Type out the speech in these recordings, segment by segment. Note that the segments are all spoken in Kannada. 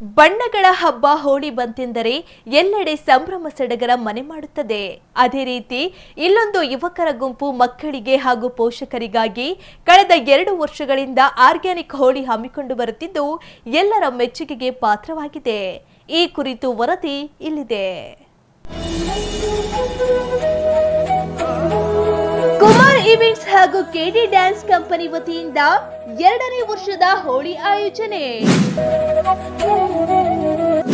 ಬಣ್ಣಗಳ ಹಬ್ಬ ಹೋಳಿ ಬಂತೆಂದರೆ ಎಲ್ಲೆಡೆ ಸಂಭ್ರಮ ಸಡಗರ ಮನೆ ಮಾಡುತ್ತದೆ. ಅದೇ ರೀತಿ ಇಲ್ಲೊಂದು ಯುವಕರ ಗುಂಪು ಮಕ್ಕಳಿಗೆ ಹಾಗೂ ಪೋಷಕರಿಗಾಗಿ ಕಳೆದ ಎರಡು ವರ್ಷಗಳಿಂದ ಆರ್ಗ್ಯಾನಿಕ್ ಹೋಳಿ ಹಮ್ಮಿಕೊಂಡು ಬರುತ್ತಿದ್ದು ಎಲ್ಲರ ಮೆಚ್ಚುಗೆಗೆ ಪಾತ್ರವಾಗಿದೆ. ಈ ಕುರಿತು ವರದಿ ಇಲ್ಲಿದೆ. ಇವೆಂಟ್ಸ್ ಹಾಗೂ ಕೆಡಿ ಡ್ಯಾನ್ಸ್ ಕಂಪನಿ ವತಿಯಿಂದ ಎರಡನೇ ವರ್ಷದ ಹೋಳಿ ಆಯೋಜನೆ.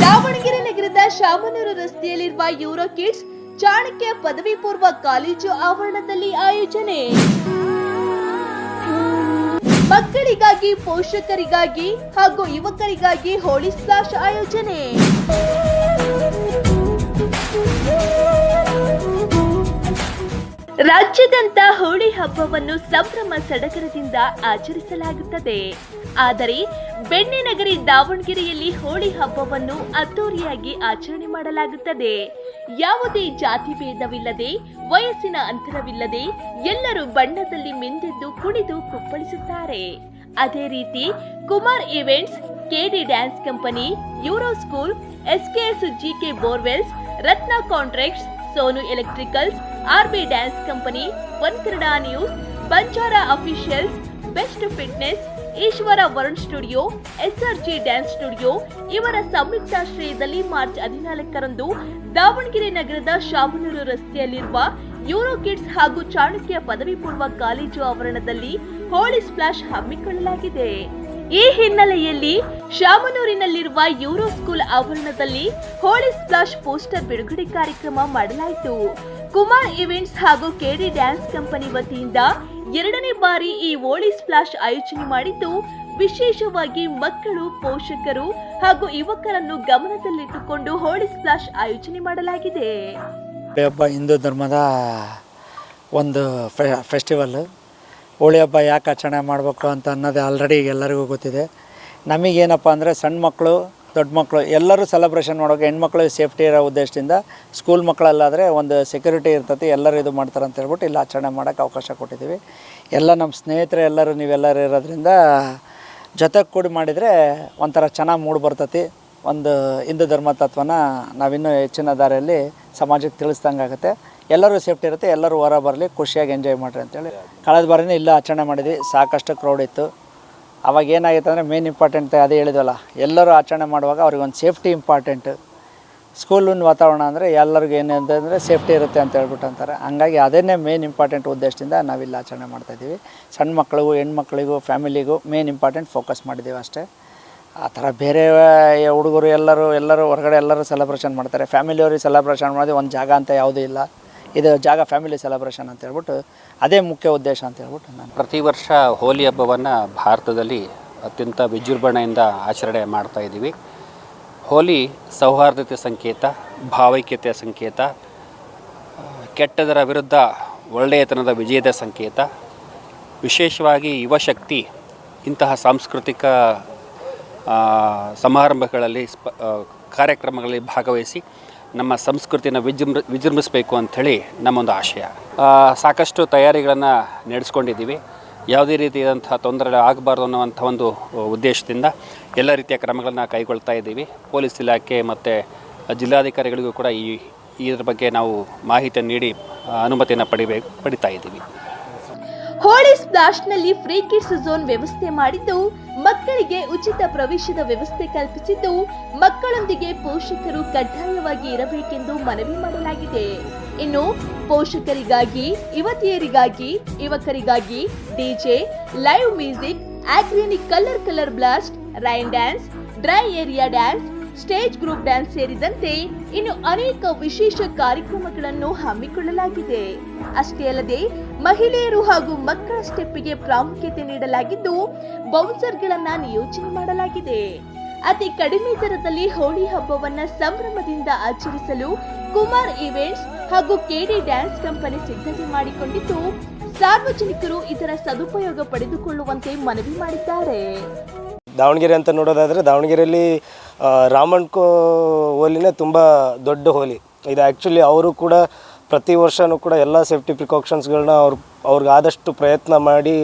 ದಾವಣಗೆರೆ ನಗರದ ಶಾಮನೂರು ರಸ್ತೆಯಲ್ಲಿರುವ ಯೂರೋ ಕಿಡ್ಸ್ ಚಾಣಕ್ಯ ಪದವಿ ಪೂರ್ವ ಕಾಲೇಜು ಆವರಣದಲ್ಲಿ ಆಯೋಜನೆ. ಮಕ್ಕಳಿಗಾಗಿ, ಪೋಷಕರಿಗಾಗಿ ಹಾಗೂ ಯುವಕರಿಗಾಗಿ ಹೋಳಿ ಸ್ಲಾಶ್ ಆಯೋಜನೆ. ರಾಜ್ಯದಂತ ಹೋಳಿ ಹಬ್ಬವನ್ನು ಸಂಭ್ರಮ ಸಡಗರದಿಂದ ಆಚರಿಸಲಾಗುತ್ತದೆ. ಆದರೆ ಬೆಣ್ಣೆನಗರಿ ದಾವಣಗೆರೆಯಲ್ಲಿ ಹೋಳಿ ಹಬ್ಬವನ್ನು ಅದ್ದೂರಿಯಾಗಿ ಆಚರಣೆ ಮಾಡಲಾಗುತ್ತದೆ. ಯಾವುದೇ ಜಾತಿ ಭೇದವಿಲ್ಲದೆ, ವಯಸ್ಸಿನ ಅಂತರವಿಲ್ಲದೆ ಎಲ್ಲರೂ ಬಣ್ಣದಲ್ಲಿ ಮಿಂದೆದ್ದು ಕುಣಿದು ಕುಪ್ಪಳಿಸುತ್ತಾರೆ. ಅದೇ ರೀತಿ Kumar events KD dance company, Euro school SKS GK borewells, Ratna contracts, Sonu electricals RB dance company one Kannada news, Banjara officials, best fitness, Eshwara Varun studio, SRG dance studio, ಇವರ ಸಂಯುಕ್ತಾಶ್ರಯದಲ್ಲಿ ಮಾರ್ಚ್ ಹದಿನಾಲ್ಕರಂದು ದಾವಣಗೆರೆ ನಗರದ ಶಾಮನೂರು ರಸ್ತೆಯಲ್ಲಿರುವ ಯೂರೋ ಕಿಡ್ಸ್ ಹಾಗೂ ಚಾಣಕ್ಯ ಪದವಿ ಪೂರ್ವ ಕಾಲೇಜು ಆವರಣದಲ್ಲಿ ಹೋಳಿ ಸ್ಪ್ಲಾಶ್ ಹಮ್ಮಿಕೊಳ್ಳಲಾಗಿದೆ. ಈ ಹಿನ್ನೆಲೆಯಲ್ಲಿ ಶಾಮನೂರಿನಲ್ಲಿರುವ ಯೂರೋ ಸ್ಕೂಲ್ ಆವರಣದಲ್ಲಿ ಹೋಳಿ ಸ್ಪ್ಲಾಶ್ ಪೋಸ್ಟರ್ ಬಿಡುಗಡೆ ಕಾರ್ಯಕ್ರಮ ಮಾಡಲಾಯಿತು. ಕುಮಾರ್ ಇವೆಂಟ್ಸ್ ಹಾಗೂ ಕೆಡಿ ಡ್ಯಾನ್ಸ್ ಕಂಪನಿ ವತಿಯಿಂದ ಎರಡನೇ ಬಾರಿ ಈ ಹೋಳಿ ಸ್ಪ್ಲಾಶ್ ಆಯೋಜನೆ ಮಾಡಿದ್ದು, ವಿಶೇಷವಾಗಿ ಮಕ್ಕಳು, ಪೋಷಕರು ಹಾಗೂ ಯುವಕರನ್ನು ಗಮನದಲ್ಲಿಟ್ಟುಕೊಂಡು ಹೋಳಿ ಸ್ಪ್ಲಾಶ್ ಆಯೋಜನೆ ಮಾಡಲಾಗಿದೆ. ಹಿಂದೂ ಧರ್ಮದ ಒಂದು ಫೆಸ್ಟಿವಲ್ ಹೋಳಿ ಹಬ್ಬ ಯಾಕೆ ಆಚರಣೆ ಮಾಡಬೇಕು ಅಂತ ಅನ್ನೋದು ಆಲ್ರೆಡಿ ಎಲ್ಲರಿಗೂ ಗೊತ್ತಿದೆ. ನಮಗೇನಪ್ಪ ಅಂದರೆ ಸಣ್ಣ ಮಕ್ಕಳು, ದೊಡ್ಡ ಮಕ್ಕಳು ಎಲ್ಲರೂ ಸೆಲೆಬ್ರೇಷನ್ ಮಾಡೋಕೆ ಹೆಣ್ಮಕ್ಳು ಸೇಫ್ಟಿ ಇರೋ ಉದ್ದೇಶದಿಂದ ಸ್ಕೂಲ್ ಮಕ್ಕಳಲ್ಲಾದರೆ ಒಂದು ಸೆಕ್ಯೂರಿಟಿ ಇರ್ತತಿ, ಎಲ್ಲರೂ ಇದು ಮಾಡ್ತಾರೆ ಅಂತ ಹೇಳ್ಬಿಟ್ಟು ಇಲ್ಲಿ ಆಚರಣೆ ಮಾಡೋಕ್ಕೆ ಅವಕಾಶ ಕೊಟ್ಟಿದ್ದೀವಿ. ಎಲ್ಲ ನಮ್ಮ ಸ್ನೇಹಿತರೆ ಎಲ್ಲರೂ ನೀವೆಲ್ಲರೂ ಇರೋದ್ರಿಂದ ಜೊತೆಗೆ ಕೂಡಿ ಮಾಡಿದರೆ ಒಂಥರ ಚೆನ್ನಾಗಿ ಮೂಡ್ ಬರ್ತೈತಿ. ಒಂದು ಹಿಂದೂ ಧರ್ಮ ತತ್ವನ ನಾವಿನ್ನೂ ಹೆಚ್ಚಿನ ದಾರಿಯಲ್ಲಿ ಸಮಾಜಕ್ಕೆ ತಿಳಿಸ್ದಂಗೆ ಆಗುತ್ತೆ. ಎಲ್ಲರೂ ಸೇಫ್ಟಿ ಇರುತ್ತೆ, ಎಲ್ಲರೂ ಹೊರ ಬರಲಿ, ಖುಷಿಯಾಗಿ ಎಂಜಾಯ್ ಮಾಡಿರಿ ಅಂತೇಳಿ. ಕಳೆದ ಬಾರಿನೇ ಇಲ್ಲ ಆಚರಣೆ ಮಾಡಿದ್ವಿ, ಸಾಕಷ್ಟು ಕ್ರೌಡ್ ಇತ್ತು. ಅವಾಗ ಏನಾಗಿತ್ತು ಅಂದರೆ ಮೇನ್ ಇಂಪಾರ್ಟೆಂಟ್ ಅದೇ ಹೇಳಿದ್ವಲ್ಲ, ಎಲ್ಲರೂ ಆಚರಣೆ ಮಾಡುವಾಗ ಅವ್ರಿಗೆ ಒಂದು ಸೇಫ್ಟಿ ಇಂಪಾರ್ಟೆಂಟ್ ಸ್ಕೂಲಿನ ವಾತಾವರಣ ಅಂದರೆ ಎಲ್ಲರಿಗೂ ಏನು ಅಂತಂದರೆ ಸೇಫ್ಟಿ ಇರುತ್ತೆ ಅಂತ ಹೇಳ್ಬಿಟ್ಟು ಅಂತಾರೆ. ಹಂಗಾಗಿ ಅದನ್ನೇ ಮೇನ್ ಇಂಪಾರ್ಟೆಂಟ್ ಉದ್ದೇಶದಿಂದ ನಾವಿಲ್ಲಿ ಆಚರಣೆ ಮಾಡ್ತಾಯಿದ್ದೀವಿ ಸಣ್ಣ ಮಕ್ಕಳಿಗೂ ಹೆಣ್ಮಕ್ಳಿಗೂ ಫ್ಯಾಮಿಲಿಗೂ ಮೇನ್ ಇಂಪಾರ್ಟೆಂಟ್ ಫೋಕಸ್ ಮಾಡಿದ್ದೀವಿ ಅಷ್ಟೇ. ಆ ಥರ ಬೇರೆ ಹುಡುಗರು ಎಲ್ಲರೂ ಎಲ್ಲರೂ ಹೊರಗಡೆ ಎಲ್ಲರೂ ಸೆಲೆಬ್ರೇಷನ್ ಮಾಡ್ತಾರೆ. ಫ್ಯಾಮಿಲಿಯವ್ರಿಗೆ ಸೆಲೆಬ್ರೇಷನ್ ಮಾಡೋದು ಒಂದು ಜಾಗ ಅಂತ ಯಾವುದೂ ಇಲ್ಲ. ಇದು ಜಾಗ ಫ್ಯಾಮಿಲಿ ಸೆಲೆಬ್ರೇಷನ್ ಅಂತ ಹೇಳ್ಬಿಟ್ಟು ಅದೇ ಮುಖ್ಯ ಉದ್ದೇಶ ಅಂತ ಹೇಳ್ಬಿಟ್ಟು ನಾನು ಪ್ರತಿ ವರ್ಷ ಹೋಲಿ ಹಬ್ಬವನ್ನು ಭಾರತದಲ್ಲಿ ಅತ್ಯಂತ ವಿಜೃಂಭಣೆಯಿಂದ ಆಚರಣೆ ಮಾಡ್ತಾ ಇದ್ದೀವಿ. ಹೋಲಿ ಸೌಹಾರ್ದತೆ ಸಂಕೇತ ಭಾವೈಕ್ಯತೆಯ ಸಂಕೇತ, ಕೆಟ್ಟದರ ವಿರುದ್ಧ ಒಳ್ಳೆಯತನದ ವಿಜಯದ ಸಂಕೇತ, ವಿಶೇಷವಾಗಿ ಯುವಶಕ್ತಿ ಇಂತಹ ಸಾಂಸ್ಕೃತಿಕ ಸಮಾರಂಭಗಳಲ್ಲಿ ಸ್ಪ ಕಾರ್ಯಕ್ರಮಗಳಲ್ಲಿ ಭಾಗವಹಿಸಿ ನಮ್ಮ ಸಂಸ್ಕೃತಿನ ವಿಜೃಂಭ, ವಿಜೃಂಭಿಸಬೇಕು ಅಂಥೇಳಿ ನಮ್ಮೊಂದು ಆಶಯ. ಸಾಕಷ್ಟು ತಯಾರಿಗಳನ್ನು ನಡೆಸ್ಕೊಂಡಿದ್ದೀವಿ. ಯಾವುದೇ ರೀತಿಯಾದಂಥ ತೊಂದರೆ ಆಗಬಾರ್ದು ಅನ್ನುವಂಥ ಒಂದು ಉದ್ದೇಶದಿಂದ ಎಲ್ಲ ರೀತಿಯ ಕ್ರಮಗಳನ್ನು ಕೈಗೊಳ್ತಾ ಇದ್ದೀವಿ. ಪೊಲೀಸ್ ಇಲಾಖೆ ಮತ್ತು ಜಿಲ್ಲಾಧಿಕಾರಿಗಳಿಗೂ ಕೂಡ ಈ, ಇದ್ರ ಬಗ್ಗೆ ನಾವು ಮಾಹಿತಿ ನೀಡಿ ಅನುಮತಿಯನ್ನು ಪಡಿಬೇಕು, ಪಡಿತಾ ಇದ್ದೀವಿ. ಹೋಳಿ ಸ್ಪ್ಲಾಶ್ನಲ್ಲಿ ಫ್ರೀ ಕಿಡ್ಸ್ ಝೋನ್ ವ್ಯವಸ್ಥೆ ಮಾಡಿದ್ದು, ಮಕ್ಕಳಿಗೆ ಉಚಿತ ಪ್ರವೇಶದ ವ್ಯವಸ್ಥೆ ಕಲ್ಪಿಸಿದ್ದು, ಮಕ್ಕಳೊಂದಿಗೆ ಪೋಷಕರು ಕಡ್ಡಾಯವಾಗಿ ಇರಬೇಕೆಂದು ಮನವಿ ಮಾಡಲಾಗಿದೆ. ಇನ್ನು ಪೋಷಕರಿಗಾಗಿ, ಯುವತಿಯರಿಗಾಗಿ, ಯುವಕರಿಗಾಗಿ DJ, live music organic colour colour blast, rain dance, dry area dance stage group dance ಸೇರಿದಂತೆ ಇನ್ನು ಅನೇಕ ವಿಶೇಷ ಕಾರ್ಯಕ್ರಮಗಳನ್ನು ಹಮ್ಮಿಕೊಳ್ಳಲಾಗಿದೆ. ಅಷ್ಟೇ ಅಲ್ಲದೆ, ಮಹಿಳೆಯರು ಹಾಗೂ ಮಕ್ಕಳ ಸ್ಟೆಪ್ಪಿಗೆ ಪ್ರಾಮುಖ್ಯತೆ ನೀಡಲಾಗಿದ್ದು, ಬೌನ್ಸರ್ಗಳನ್ನ ನಿಯೋಜನೆ ಮಾಡಲಾಗಿದೆ. ಅತಿ ಕಡಿಮೆ ದರದಲ್ಲಿ ಹೋಳಿ ಹಬ್ಬವನ್ನ ಸಂಭ್ರಮದಿಂದ ಆಚರಿಸಲು ಕುಮಾರ್ ಇವೆಂಟ್ಸ್ ಹಾಗೂ ಕೆಡಿ ಡ್ಯಾನ್ಸ್ ಕಂಪನಿ ಸಿದ್ಧತೆ ಮಾಡಿಕೊಂಡಿದ್ದು, ಸಾರ್ವಜನಿಕರು ಇದರ ಸದುಪಯೋಗ ಪಡೆದುಕೊಳ್ಳುವಂತೆ ಮನವಿ ಮಾಡಿದ್ದಾರೆ. ದಾವಣಗೆರೆ ಅಂತ ನೋಡೋದಾದರೆ ದಾವಣಗೆರೆಯಲ್ಲಿ ರಾಮಣ್ಣ ಕೋ ಹೋಲಿನೇ ತುಂಬ ದೊಡ್ಡ ಹೋಲಿ. ಇದು ಆ್ಯಕ್ಚುಲಿ ಅವರು ಕೂಡ ಪ್ರತಿ ವರ್ಷವೂ ಕೂಡ ಎಲ್ಲ ಸೇಫ್ಟಿ ಪ್ರಿಕಾಷನ್ಸ್ಗಳನ್ನ ಅವ್ರು, ಅವ್ರಿಗೆ ಆದಷ್ಟು ಪ್ರಯತ್ನ ಮಾಡಿ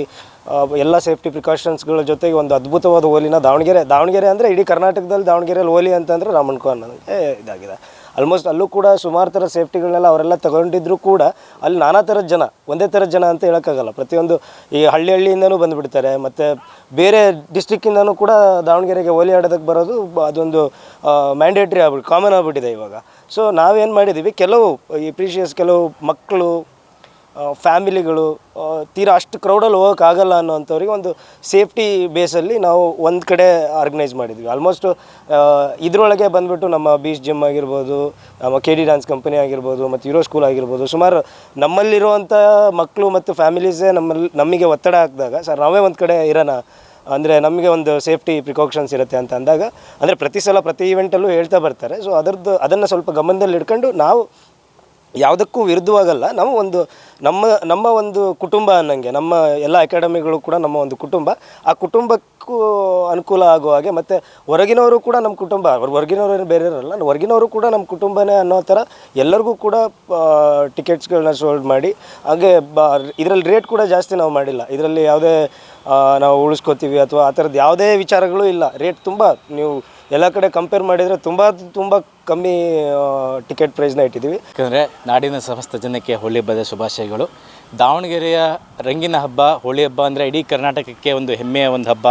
ಎಲ್ಲ ಸೇಫ್ಟಿ ಪ್ರಿಕಾಷನ್ಸ್ಗಳ ಜೊತೆಗೆ ಒಂದು ಅದ್ಭುತವಾದ ಹೋಲಿನ ದಾವಣಗೆರೆ. ದಾವಣಗೆರೆ ಅಂದರೆ ಇಡೀ ಕರ್ನಾಟಕದಲ್ಲಿ ದಾವಣಗೆರೆಯಲ್ಲಿ ಹೋಲಿ ಅಂತಂದರೆ ರಾಮಣ್ಕೋ ಅನ್ನೋದಕ್ಕೆ ಇದಾಗಿದೆ. ಆಲ್ಮೋಸ್ಟ್ ಅಲ್ಲೂ ಕೂಡ ಸುಮಾರು ಥರ ಸೇಫ್ಟಿಗಳನ್ನೆಲ್ಲ ಅವರೆಲ್ಲ ತಗೊಂಡಿದ್ರು ಕೂಡ ಅಲ್ಲಿ ನಾನಾ ಥರದ ಜನ, ಒಂದೇ ಥರದ ಜನ ಅಂತ ಹೇಳೋಕ್ಕಾಗಲ್ಲ. ಪ್ರತಿಯೊಂದು ಈ ಹಳ್ಳಿ ಹಳ್ಳಿಯಿಂದನೂ ಬಂದುಬಿಡ್ತಾರೆ, ಮತ್ತು ಬೇರೆ ಡಿಸ್ಟಿಕ್ಕಿಂದನೂ ಕೂಡ ದಾವಣಗೆರೆಗೆ ಹೋಲಿ ಆಡೋದಕ್ಕೆ ಬರೋದು ಅದೊಂದು ಮ್ಯಾಂಡೇಟ್ರಿ ಆಗ್ಬಿಟ್ಟು ಕಾಮನ್ ಆಗಿಬಿಟ್ಟಿದೆ ಇವಾಗ. ಸೊ ನಾವೇನು ಮಾಡಿದ್ದೀವಿ ಕೆಲವು ಈ ಪ್ರೀಶಿಯಸ್ ಕೆಲವು ಮಕ್ಕಳು ಫ್ಯಾಮಿಲಿಗಳು ತೀರಾ ಅಷ್ಟು ಕ್ರೌಡಲ್ಲಿ ಹೋಗೋಕ್ಕಾಗಲ್ಲ ಅನ್ನೋಂಥವ್ರಿಗೆ ಒಂದು ಸೇಫ್ಟಿ ಬೇಸಲ್ಲಿ ನಾವು ಒಂದು ಕಡೆ ಆರ್ಗನೈಸ್ ಮಾಡಿದ್ವಿ. ಆಲ್ಮೋಸ್ಟ್ ಇದರೊಳಗೆ ಬಂದುಬಿಟ್ಟು ನಮ್ಮ ಬೀಚ್ ಜಿಮ್ ಆಗಿರ್ಬೋದು, ನಮ್ಮ ಕೆ ಡಿ ಡ್ಯಾನ್ಸ್ ಕಂಪನಿ ಆಗಿರ್ಬೋದು, ಮತ್ತು ಯೂರೋ ಸ್ಕೂಲ್ ಆಗಿರ್ಬೋದು, ಸುಮಾರು ನಮ್ಮಲ್ಲಿರುವಂಥ ಮಕ್ಕಳು ಮತ್ತು ಫ್ಯಾಮಿಲೀಸೇ ನಮ್ಮಲ್ಲಿ ನಮಗೆ ಒತ್ತಡ ಹಾಕಿದಾಗ, ಸರ್, ನಾವೇ ಒಂದು ಕಡೆ ಇರೋಣ. ಅಂದರೆ ನಮಗೆ ಒಂದು ಸೇಫ್ಟಿ ಪ್ರಿಕಾಕ್ಷನ್ಸ್ ಇರುತ್ತೆ ಅಂತ ಅಂದಾಗ, ಅಂದರೆ ಪ್ರತಿ ಸಲ ಪ್ರತಿ ಇವೆಂಟಲ್ಲೂ ಹೇಳ್ತಾ ಬರ್ತಾರೆ. ಸೊ ಅದರದ್ದು, ಅದನ್ನು ಸ್ವಲ್ಪ ಗಮನದಲ್ಲಿ ಇಟ್ಕೊಂಡು ನಾವು ಯಾವುದಕ್ಕೂ ವಿರುದ್ಧವಾಗಲ್ಲ. ನಾವು ಒಂದು ನಮ್ಮ ನಮ್ಮ ಒಂದು ಕುಟುಂಬ ಅನ್ನಂಗೆ, ನಮ್ಮ ಎಲ್ಲ ಅಕಾಡೆಮಿಗಳು ಕೂಡ ನಮ್ಮ ಒಂದು ಕುಟುಂಬ. ಆ ಕುಟುಂಬಕ್ಕೂ ಅನುಕೂಲ ಆಗುವ ಹಾಗೆ ಮತ್ತು ಹೊರಗಿನವರು ಕೂಡ ನಮ್ಮ ಕುಟುಂಬ, ಅವ್ರು ಏನು ಬೇರೆ ಇರಲ್ಲ ಹೊರಗಿನವರು ಕೂಡ ನಮ್ಮ ಕುಟುಂಬನೇ ಅನ್ನೋ ಥರ ಎಲ್ಲರಿಗೂ ಕೂಡ ಟಿಕೆಟ್ಸ್ಗಳನ್ನ ಸೋಲ್ಡ್ ಮಾಡಿ, ಹಾಗೆ ಬ, ಇದರಲ್ಲಿ ರೇಟ್ ಕೂಡ ಜಾಸ್ತಿ ನಾವು ಮಾಡಿಲ್ಲ. ಇದರಲ್ಲಿ ಯಾವುದೇ ನಾವು ಉಳಿಸ್ಕೋತೀವಿ ಅಥವಾ ಆ ಥರದ್ದು ಯಾವುದೇ ವಿಚಾರಗಳು ಇಲ್ಲ. ರೇಟ್ ತುಂಬ, ನೀವು ಎಲ್ಲ ಕಡೆ ಕಂಪೇರ್ ಮಾಡಿದರೆ ತುಂಬ ತುಂಬ ಕಮ್ಮಿ ಟಿಕೆಟ್ ಪ್ರೈಸ್ನ ಇಟ್ಟಿದ್ದೀವಿ. ಯಾಕಂದರೆ ನಾಡಿನ ಸಮಸ್ತ ಜನಕ್ಕೆ ಹೋಳಿ ಹಬ್ಬದ ಶುಭಾಶಯಗಳು. ದಾವಣಗೆರೆಯ ರಂಗಿನ ಹಬ್ಬ, ಹೋಳಿ ಹಬ್ಬ ಅಂದರೆ ಇಡೀ ಕರ್ನಾಟಕಕ್ಕೆ ಒಂದು ಹೆಮ್ಮೆಯ ಒಂದು ಹಬ್ಬ.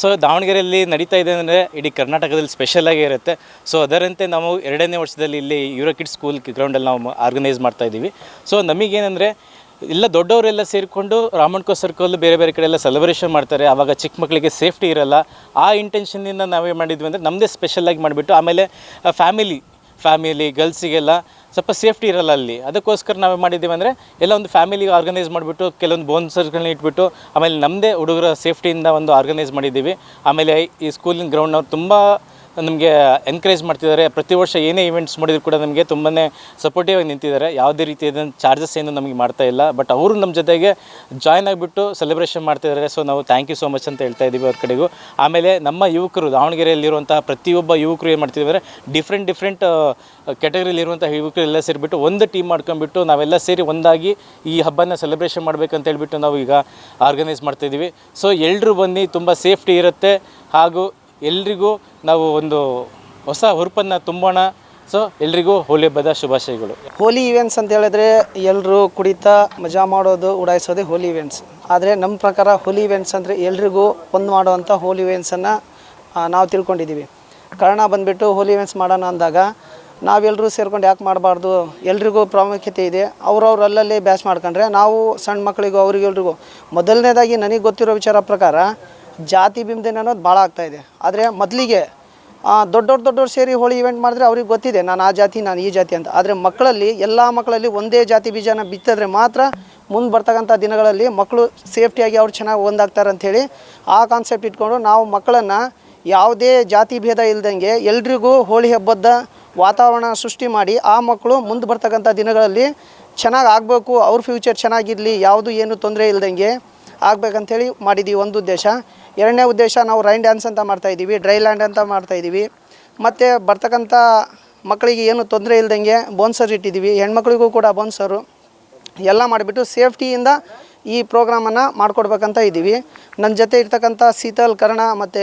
ಸೊ ದಾವಣಗೆರೆಯಲ್ಲಿ ನಡೀತಾ ಇದೆ ಅಂದರೆ ಇಡೀ ಕರ್ನಾಟಕದಲ್ಲಿ ಸ್ಪೆಷಲಾಗಿ ಇರುತ್ತೆ. ಸೊ ಅದರಂತೆ ನಾವು ಎರಡನೇ ವರ್ಷದಲ್ಲಿ ಇಲ್ಲಿ ಯೂರೋ ಕಿಡ್ ಸ್ಕೂಲ್ ಗ್ರೌಂಡಲ್ಲಿ ನಾವು ಆರ್ಗನೈಸ್ ಮಾಡ್ತಾ ಇದ್ದೀವಿ. ಸೊ ನಮಗೇನೆಂದರೆ ಎಲ್ಲ ದೊಡ್ಡವರೆಲ್ಲ ಸೇರಿಕೊಂಡು ರಾಮಣ್ಕೋ ಸರ್ಕಲ್ ಬೇರೆ ಬೇರೆ ಕಡೆ ಎಲ್ಲ ಸೆಲೆಬ್ರೇಷನ್ ಮಾಡ್ತಾರೆ. ಆವಾಗ ಚಿಕ್ಕ ಮಕ್ಕಳಿಗೆ ಸೇಫ್ಟಿ ಇರಲ್ಲ. ಆ ಇಂಟೆನ್ಷನ್ನಿಂದ ನಾವೇ ಮಾಡಿದ್ವಿ ಅಂದರೆ ನಮ್ಮದೇ ಸ್ಪೆಷಲಾಗಿ ಮಾಡಿಬಿಟ್ಟು, ಆಮೇಲೆ ಫ್ಯಾಮಿಲಿ ಫ್ಯಾಮಿಲಿ ಗರ್ಲ್ಸಿಗೆಲ್ಲ ಸ್ವಲ್ಪ ಸೇಫ್ಟಿ ಇರಲ್ಲ ಅಲ್ಲಿ. ಅದಕ್ಕೋಸ್ಕರ ನಾವು ಮಾಡಿದ್ದೀವಿ ಅಂದರೆ ಎಲ್ಲ ಒಂದು ಫ್ಯಾಮಿಲಿ ಆರ್ಗನೈಸ್ ಮಾಡಿಬಿಟ್ಟು, ಕೆಲವೊಂದು ಬೋನ್ಸರ್ಗಳನ್ನ ಇಟ್ಬಿಟ್ಟು, ಆಮೇಲೆ ನಮ್ಮದೇ ಹುಡುಗರ ಸೇಫ್ಟಿಯಿಂದ ಒಂದು ಆರ್ಗನೈಸ್ ಮಾಡಿದ್ದೀವಿ. ಆಮೇಲೆ ಈ ಸ್ಕೂಲಿನ ಗ್ರೌಂಡ್ನವ್ರು ತುಂಬ ನಮಗೆ ಎನ್ಕರೇಜ್ ಮಾಡ್ತಿದ್ದಾರೆ. ಪ್ರತಿ ವರ್ಷ ಏನೇ ಇವೆಂಟ್ಸ್ ಮಾಡಿದ್ರು ಕೂಡ ನಮಗೆ ತುಂಬಾ ಸಪೋರ್ಟಿವ್ ಆಗಿ ನಿಂತಿದ್ದಾರೆ. ಯಾವುದೇ ರೀತಿಯಾದ ಚಾರ್ಜಸ್ ಏನು ನಮಗೆ ಮಾಡ್ತಾ ಇಲ್ಲ. ಬಟ್ ಅವರು ನಮ್ಮ ಜೊತೆಗೆ ಜಾಯ್ನ್ ಆಗಿಬಿಟ್ಟು ಸೆಲೆಬ್ರೇಷನ್ ಮಾಡ್ತಿದ್ದಾರೆ. ಸೊ ನಾವು ಥ್ಯಾಂಕ್ ಯು ಸೋ ಮಚ್ ಅಂತ ಹೇಳ್ತಾ ಇದ್ದೀವಿ ಅವ್ರ ಕಡೆಗೂ. ಆಮೇಲೆ ನಮ್ಮ ಯುವಕರು, ದಾವಣಗೆರೆಯಲ್ಲಿರುವಂತಹ ಪ್ರತಿಯೊಬ್ಬ ಯುವಕರು ಏನು ಮಾಡ್ತಿದ್ದಾರೆ? ಡಿಫ್ರೆಂಟ್ ಡಿಫ್ರೆಂಟ್ ಕ್ಯಾಟಗರಿಲಿರುವಂಥ ಯುವಕರು ಎಲ್ಲ ಸೇರಿಬಿಟ್ಟು ಒಂದು ಟೀಮ್ ಮಾಡ್ಕೊಂಡ್ಬಿಟ್ಟು ನಾವೆಲ್ಲ ಸೇರಿ ಒಂದಾಗಿ ಈ ಹಬ್ಬನ ಸೆಲೆಬ್ರೇಷನ್ ಮಾಡಬೇಕಂತ ಹೇಳ್ಬಿಟ್ಟು ನಾವು ಈಗ ಆರ್ಗನೈಸ್ ಮಾಡ್ತಾಯಿದ್ದೀವಿ ಸೊ ಎಲ್ಲರೂ ಬನ್ನಿ. ತುಂಬ ಸೇಫ್ಟಿ ಇರುತ್ತೆ. ಹಾಗೂ ಎಲ್ರಿಗೂ ನಾವು ಒಂದು ಹೊಸ ಹುರುಪನ್ನು ತುಂಬೋಣ. ಸೊ ಎಲ್ರಿಗೂ ಹೋಳಿ ಹಬ್ಬದ ಶುಭಾಶಯಗಳು. ಹೋಲಿ ಇವೆಂಟ್ಸ್ ಅಂತ ಹೇಳಿದ್ರೆ ಎಲ್ಲರೂ ಕುಡಿತಾ ಮಜಾ ಮಾಡೋದು, ಉಡಾಯಿಸೋದೇ ಹೋಲಿ ಇವೆಂಟ್ಸ್ ಆದರೆ ನಮ್ಮ ಪ್ರಕಾರ ಹೋಲಿ ಇವೆಂಟ್ಸ್ ಅಂದರೆ ಎಲ್ರಿಗೂ ಒಂದು ಮಾಡುವಂಥ ಹೋಲಿ ಇವೆಂಟ್ಸನ್ನು ನಾವು ತಿಳ್ಕೊಂಡಿದ್ದೀವಿ ಕಾರಣ ಬಂದುಬಿಟ್ಟು ಹೋಲಿ ಇವೆಂಟ್ಸ್ ಮಾಡೋಣ ಅಂದಾಗ ನಾವೆಲ್ಲರೂ ಸೇರ್ಕೊಂಡು ಯಾಕೆ ಮಾಡಬಾರ್ದು? ಎಲ್ರಿಗೂ ಪ್ರಾಮುಖ್ಯತೆ ಇದೆ. ಅವ್ರವ್ರು ಬ್ಯಾಸ್ ಮಾಡ್ಕೊಂಡ್ರೆ ನಾವು ಸಣ್ಣ ಮಕ್ಕಳಿಗೂ ಅವ್ರಿಗೆಲ್ರಿಗೂ ಮೊದಲನೇದಾಗಿ ನನಗೆ ಗೊತ್ತಿರೋ ವಿಚಾರ ಪ್ರಕಾರ ಜಾತಿ ಬಿಂಬದೇನೆ ಅನ್ನೋದು ಭಾಳ ಆಗ್ತಾಯಿದೆ ಆದರೆ ಮೊದಲಿಗೆ ದೊಡ್ಡವ್ರು ದೊಡ್ಡವ್ರು ಸೇರಿ ಹೋಳಿ ಇವೆಂಟ್ ಮಾಡಿದ್ರೆ ಅವ್ರಿಗೆ ಗೊತ್ತಿದೆ, ನಾನು ಆ ಜಾತಿ, ನಾನು ಈ ಜಾತಿ ಅಂತ. ಆದರೆ ಮಕ್ಕಳಲ್ಲಿ, ಎಲ್ಲ ಮಕ್ಕಳಲ್ಲಿ ಒಂದೇ ಜಾತಿ ಬೀಜನ ಬಿತ್ತಿದ್ರೆ ಮಾತ್ರ ಮುಂದೆ ಬರ್ತಕ್ಕಂಥ ದಿನಗಳಲ್ಲಿ ಮಕ್ಕಳು ಸೇಫ್ಟಿಯಾಗಿ ಅವ್ರು ಚೆನ್ನಾಗಿ ಒಂದಾಗ್ತಾರೆ ಅಂಥೇಳಿ ಆ ಕಾನ್ಸೆಪ್ಟ್ ಇಟ್ಕೊಂಡು ನಾವು ಮಕ್ಕಳನ್ನು ಯಾವುದೇ ಜಾತಿ ಭೇದ ಇಲ್ದಂಗೆ ಎಲ್ರಿಗೂ ಹೋಳಿ ಹಬ್ಬದ ವಾತಾವರಣ ಸೃಷ್ಟಿ ಮಾಡಿ ಆ ಮಕ್ಕಳು ಮುಂದೆ ಬರ್ತಕ್ಕಂಥ ದಿನಗಳಲ್ಲಿ ಚೆನ್ನಾಗಿ ಆಗಬೇಕು, ಅವ್ರ ಫ್ಯೂಚರ್ ಚೆನ್ನಾಗಿರಲಿ, ಯಾವುದು ಏನು ತೊಂದರೆ ಇಲ್ದಂಗೆ ಆಗ್ಬೇಕಂತೇಳಿ ಮಾಡಿದ್ದೀವಿ ಒಂದು ಉದ್ದೇಶ. ಎರಡನೇ ಉದ್ದೇಶ ನಾವು ರೈನ್ ಡ್ಯಾನ್ಸ್ ಅಂತ ಮಾಡ್ತಾಯಿದ್ದೀವಿ ಡ್ರೈ ಲ್ಯಾಂಡ್ ಅಂತ ಮಾಡ್ತಾಯಿದ್ದೀವಿ ಮತ್ತು ಬರ್ತಕ್ಕಂಥ ಮಕ್ಕಳಿಗೆ ಏನು ತೊಂದರೆ ಇಲ್ದಂಗೆ ಬೋನ್ಸರ್ ಇಟ್ಟಿದ್ದೀವಿ, ಹೆಣ್ಮಕ್ಳಿಗೂ ಕೂಡ ಬೋನ್ಸರು. ಎಲ್ಲ ಮಾಡಿಬಿಟ್ಟು ಸೇಫ್ಟಿಯಿಂದ ಈ ಪ್ರೋಗ್ರಾಮನ್ನು ಮಾಡಿಕೊಡ್ಬೇಕಂತ ಇದ್ದೀವಿ. ನನ್ನ ಜೊತೆ ಇರ್ತಕ್ಕಂಥ ಶೀತಲ್, ಕರ್ಣ ಮತ್ತು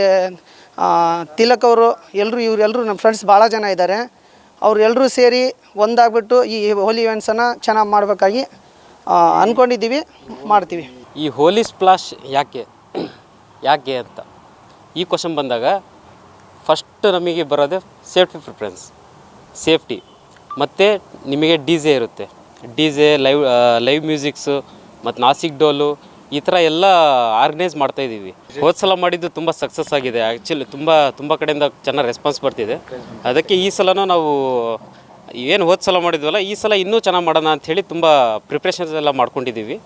ತಿಲಕ್ ಅವರು ಎಲ್ಲರೂ ಇವರೆಲ್ಲರೂ ನಮ್ಮ ಫ್ರೆಂಡ್ಸ್ ಭಾಳ ಜನ ಇದ್ದಾರೆ. ಅವರೆಲ್ಲರೂ ಸೇರಿ ಒಂದಾಗ್ಬಿಟ್ಟು ಈ ಹೋಲಿ ಇವೆಂಟ್ಸನ್ನು ಚೆನ್ನಾಗಿ ಮಾಡಬೇಕಾಗಿ ಅಂದ್ಕೊಂಡಿದ್ದೀವಿ ಮಾಡ್ತೀವಿ. ಈ ಹೋಲಿ ಸ್ಪ್ಲಾಶ್ ಯಾಕೆ? ಯಾಕೆ ಅಂತ? ಈ ಕ್ವಶನ್ ಬಂದಾಗ ಫಸ್ಟ್ ನಮಗೆ ಬರೋದೇ ಸೇಫ್ಟಿ ಪ್ರಿಫರೆನ್ಸ್ ಸೇಫ್ಟಿ ಮತ್ತು ನಿಮಗೆ ಡಿ ಜೆ ಇರುತ್ತೆ. D J live live musics ಮತ್ತು ನಾಸಿಕ್ ಡೋಲು, ಈ ಥರ ಎಲ್ಲ ಆರ್ಗನೈಸ್ ಮಾಡ್ತಾಯಿದ್ದೀವಿ ಹೋದ ಸಲ ಮಾಡಿದ್ದು ತುಂಬ ಸಕ್ಸಸ್ ಆಗಿದೆ. ಆ್ಯಕ್ಚುಲಿ ತುಂಬ ತುಂಬ ಕಡೆಯಿಂದ ಚೆನ್ನಾಗಿ ರೆಸ್ಪಾನ್ಸ್ ಬರ್ತಿದೆ. ಅದಕ್ಕೆ ಈ ಸಲನೂ ನಾವು ಏನು ಹೋದ ಸಲ ಮಾಡಿದ್ವಲ್ಲ, ಈ ಸಲ ಇನ್ನೂ ಚೆನ್ನಾಗಿ ಮಾಡೋಣ ಅಂತ ಹೇಳಿ ತುಂಬ ಪ್ರಿಪ್ರೇಷನ್ಸ್ ಎಲ್ಲ ಮಾಡ್ಕೊಂಡಿದ್ದೀವಿ.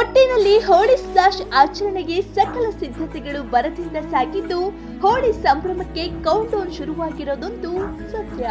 ಒಟ್ಟಿನಲ್ಲಿ ಹೋಳಿ ಸ್ಲಾಶ್ ಆಚರಣೆಗೆ ಸಕಲ ಸಿದ್ಧತೆಗಳು ಭರದಿಂದ ಸಾಗಿದ್ದು, ಹೋಳಿ ಸಂಭ್ರಮಕ್ಕೆ ಕೌಂಟ್ ಡೌನ್ ಶುರುವಾಗಿರೋದೊಂದು ಸತ್ಯ.